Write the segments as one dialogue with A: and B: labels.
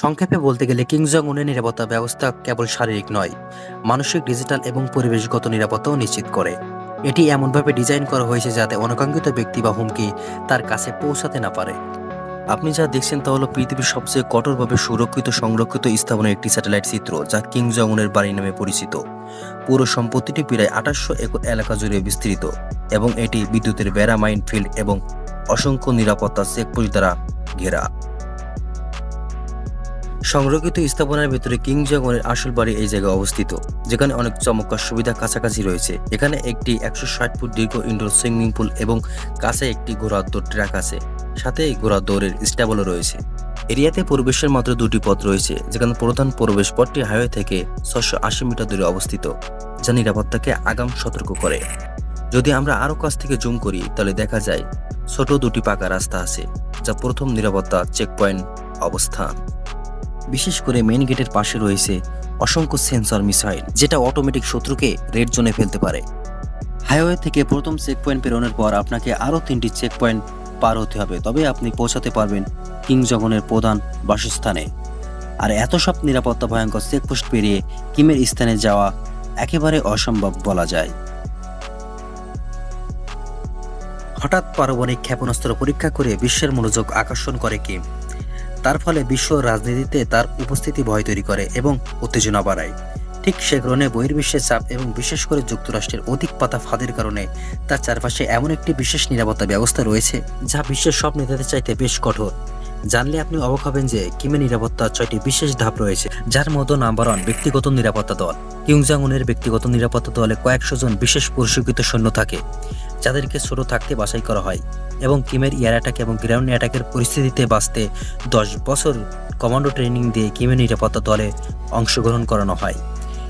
A: সংক্ষেপে বলতে গেলে কিং জং উনের নিরাপত্তা ব্যবস্থা কেবল শারীরিক নয়, মানসিক, ডিজিটাল এবং পরিবেশগত নিরাপত্তাও নিশ্চিত করে। এটি এমনভাবে ডিজাইন করা হয়েছে যাতে অনাকাঙ্ক্ষিত ব্যক্তি বা হুমকি তার কাছে পৌঁছাতে না পারে। আপনি যা দেখছেন তা হলো পৃথিবীর সবচেয়ে কঠোরভাবে সুরক্ষিত, সংরক্ষিত স্থাপনের একটি স্যাটেলাইট চিত্র যা কিং জং উনের বাড়ি নামে পরিচিত। পুরো সম্পত্তিটি প্রায় আঠাশশো একর এলাকা জুড়ে বিস্তৃত এবং এটি বিদ্যুতের বেড়া মাইন ফিল্ড এবং অসংখ্য নিরাপত্তা চেকপোস্ট দ্বারা ঘেরা। সংরক্ষিত স্থাপনার ভেতরে কিং জংয়ের আসল বাড়ি এই জায়গায় অবস্থিত, যেখানে অনেক চমৎকার সুবিধা কাছাকাছি রয়েছে। এখানে একটি একশো ষাট ফুট দীর্ঘ ইনডোর সুইমিং পুল এবং কাছে একটি ঘোড়ার দৌড় ট্র্যাক আছে। সাথে ঘোড়ার দৌড়ের স্টেবলও রয়েছে। এরিয়াতে প্রবেশের মাত্র দুটি পথ রয়েছে, যেখানে প্রধান প্রবেশ পথটি হাইওয়ে থেকে ছশো আশি মিটার দূরে অবস্থিত, যা নিরাপত্তাকে আগাম সতর্ক করে। যদি আমরা আরও কাছ থেকে জুম করি, তাহলে দেখা যায় ছোট দুটি পাকা রাস্তা আছে, যা প্রথম নিরাপত্তা চেকপয়েন্ট অবস্থান। বিশেষ করে মেইন গেটের পাশে রয়েছে অসংখ্য সেন্সর মিসাইল যেটা অটোমেটিক শত্রুকে রেড জোনে ফেলতে পারে। হাইওয়ে থেকে প্রথম চেক পয়েন্ট পেরোনোর পর আপনাকে আরও তিনটি চেক পয়েন্ট পার হতে হবে, তবে আপনি পৌঁছাতে পারবেন কিং জগনের প্রধান বাসস্থানে। আর এত সব নিরাপত্তা ভয়ঙ্কর চেকপোস্ট পেরিয়ে কিমের স্থানে যাওয়া একেবারে অসম্ভব বলা যায়। হঠাৎ পারমাণবিক ক্ষেপণাস্ত্র পরীক্ষা করে বিশ্বের মনোযোগ আকর্ষণ করে কিম। তার ফলে বিশ্ব রাজনীতিতে তার উপস্থিতি ভয় তৈরি করে এবং উত্তেজনা বাড়ায়। ঠিক সে কারণে বহির্বিশ্বের চাপ এবং বিশেষ করে যুক্তরাষ্ট্রের অধিক পাতা ফাঁদের কারণে তার চারপাশে এমন একটি বিশেষ নিরাপত্তা ব্যবস্থা রয়েছে যা বিশ্বের সব নেতাদের চাইতে বেশ কঠোর। জানলে আপনি অবাক হবেন যে কিমের নিরাপত্তার ছয়টি বিশেষ ধাপ রয়েছে, যার মধ্যে নাম্বার ওয়ান ব্যক্তিগত নিরাপত্তা দল। কিংজাং উনের ব্যক্তিগত নিরাপত্তা দলে কয়েকশো জন বিশেষ প্রশিক্ষিত সৈন্য থাকে, যাদেরকে ছোট থাকতে বাছাই করা হয়। এবং কিমের এয়ার অ্যাটাক এবং গ্রাউন্ড অ্যাটাকের পরিস্থিতিতে বাঁচতে দশ বছর কমান্ডো ট্রেনিং দিয়ে কিমের নিরাপত্তা দলে অংশগ্রহণ করানো হয়।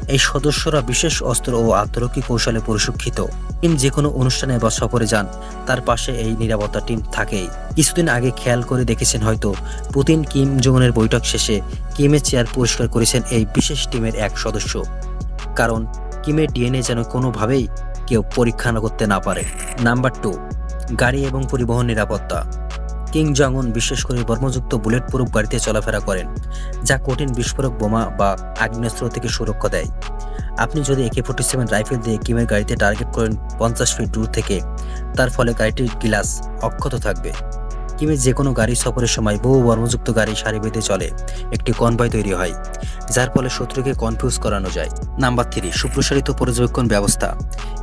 A: এই সদস্যরা বিশেষ অস্ত্র ও আত্মরক্ষী কৌশলে প্রশিক্ষিত। কিম যে কোনো অনুষ্ঠানে বা সফরে যান, তার পাশে এই নিরাপত্তা টিম থাকেই। কিছুদিন আগে খেয়াল করে দেখেছেন হয়তো পুতিন কিম জোনের বৈঠক শেষে কিমের চেয়ার পরিষ্কার করেছেন এই বিশেষ টিমের এক সদস্য। কারণ কিমের ডিএনএ যেন কোনোভাবেই কেউ পরীক্ষা না করতে না পারে। নাম্বার টু গাড়ি এবং পরিবহন নিরাপত্তা। কিং জংউন বিশেষ করে বর্মযুক্ত বুলেট প্রুফ গাড়িতে চলাফেরা করেন, যা কঠিন বিস্ফোরক বোমা বা আগ্নেয়াস্ত্র থেকে সুরক্ষা দেয়। আপনি যদি একে ফোর্টি সেভেন রাইফেল দিয়ে কিমের গাড়িতে টার্গেট করেন পঞ্চাশ ফিট দূর থেকে, তার ফলে গাড়িটির গ্লাস অক্ষত থাকবে। কিমের যে কোনো গাড়ি সফরের সময় বহু বর্মযুক্ত গাড়ি সারি বেঁধে চলে। একটি কনভয় তৈরি হয়, যার ফলে শত্রুকে কনফিউজ করানো যায়। নাম্বার থ্রি সুপ্রসারিত পর্যবেক্ষণ ব্যবস্থা।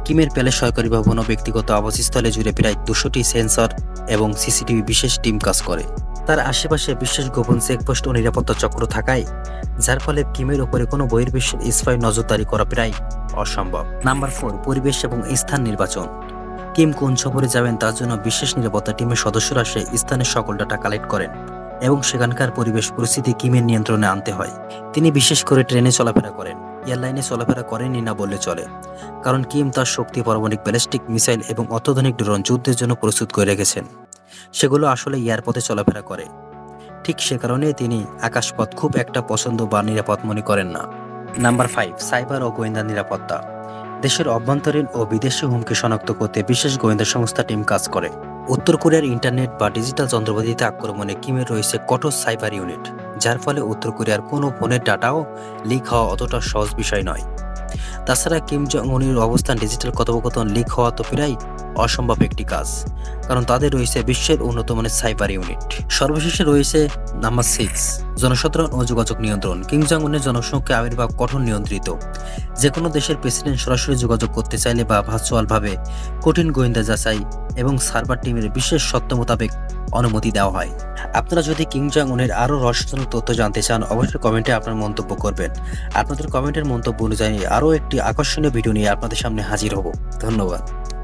A: কিমের প্যালেস সরকারি ভবন ও ব্যক্তিগত আবাসস্থলে জুড়ে প্রায় দুশোটি সেন্সর এবং সিসিটিভি বিশেষ টিম কাজ করে। তার আশেপাশে বিশেষ গোপন চেকপোস্ট ও নিরাপত্তা চক্র থাকায়, যার ফলে কিমের ওপরে কোনো বহির্বিশ্বের স্পাই নজরদারি করা প্রায় অসম্ভব। নাম্বার ফোর পরিবেশ এবং স্থান নির্বাচন। কিম কোন সফরে যাবেন তার জন্য বিশেষ নিরাপত্তা টিমের সদস্যরা সেই স্থানের সকল ডাটা কালেক্ট করেন এবং সেখানকার পরিবেশ পরিস্থিতি কিমের নিয়ন্ত্রণে আনতে হয়। তিনি বিশেষ করে ট্রেনে চলাফেরা করেন, এয়ারলাইনে চলাফেরা করেনই না বললে চলে, কারণ কিম তার শক্তি, পারমাণবিক, ব্যালিস্টিক, মিসাইল এবং অত্যাধুনিক ড্রোন যুদ্ধের জন্য প্রস্তুত করে রেখেছেন। সেগুলো আসলে এয়ারপথে চলাফেরা করে। ঠিক সে কারণে তিনি আকাশপথ খুব একটা পছন্দ বা নিরাপদ মনে করেন না। নাম্বার ফাইভ, সাইবার ও গোয়েন্দা নিরাপত্তা। দেশের অভ্যন্তরীণ ও বিদেশি হুমকি শনাক্ত করতে বিশেষ গোয়েন্দা সংস্থা টিম কাজ করে। উত্তর কোরিয়ার ইন্টারনেট বা ডিজিটাল যন্ত্রপাতিতে আক্রমণে কিমের রয়েছে কঠোর সাইবার ইউনিট, যার ফলে উত্তর কোরিয়ার কোনো ফোনের ডাটাও লিক হওয়া অতটা সহজ বিষয় নয়। তাছাড়া কিম জং উনের অবস্থান ডিজিটাল কথোপকথন লিক হওয়া তো প্রায় অসম্ভব একটি কাজ, কারণ তাদের রয়েছে বিশ্বের উন্নত মানের সাইবার ইউনিট। সর্বশেষে রয়েছে নাম্বার সিক্স জনসাধারণ ও যোগাযোগ নিয়ন্ত্রণ। কিং জং উনের জনসংখ্যা আবির্ভাব কঠোর নিয়ন্ত্রিত। যে কোনো দেশের প্রেসিডেন্ট সরাসরি যোগাযোগ করতে চাইলে বা ভার্চুয়ালভাবে কঠিন গোয়েন্দা যাচাই এবং সার্ভার টিমের বিশেষ সত্য মোতাবেক অনুমতি দেওয়া হয়। আপনারা যদি কিং জং উনের আরও রহস্যজনক তথ্য জানতে চান, অবশ্যই কমেন্টে আপনার মন্তব্য করবেন। আপনাদের কমেন্টের মন্তব্য অনুযায়ী আরও একটি আকর্ষণীয় ভিডিও নিয়ে আপনাদের সামনে হাজির হব। ধন্যবাদ।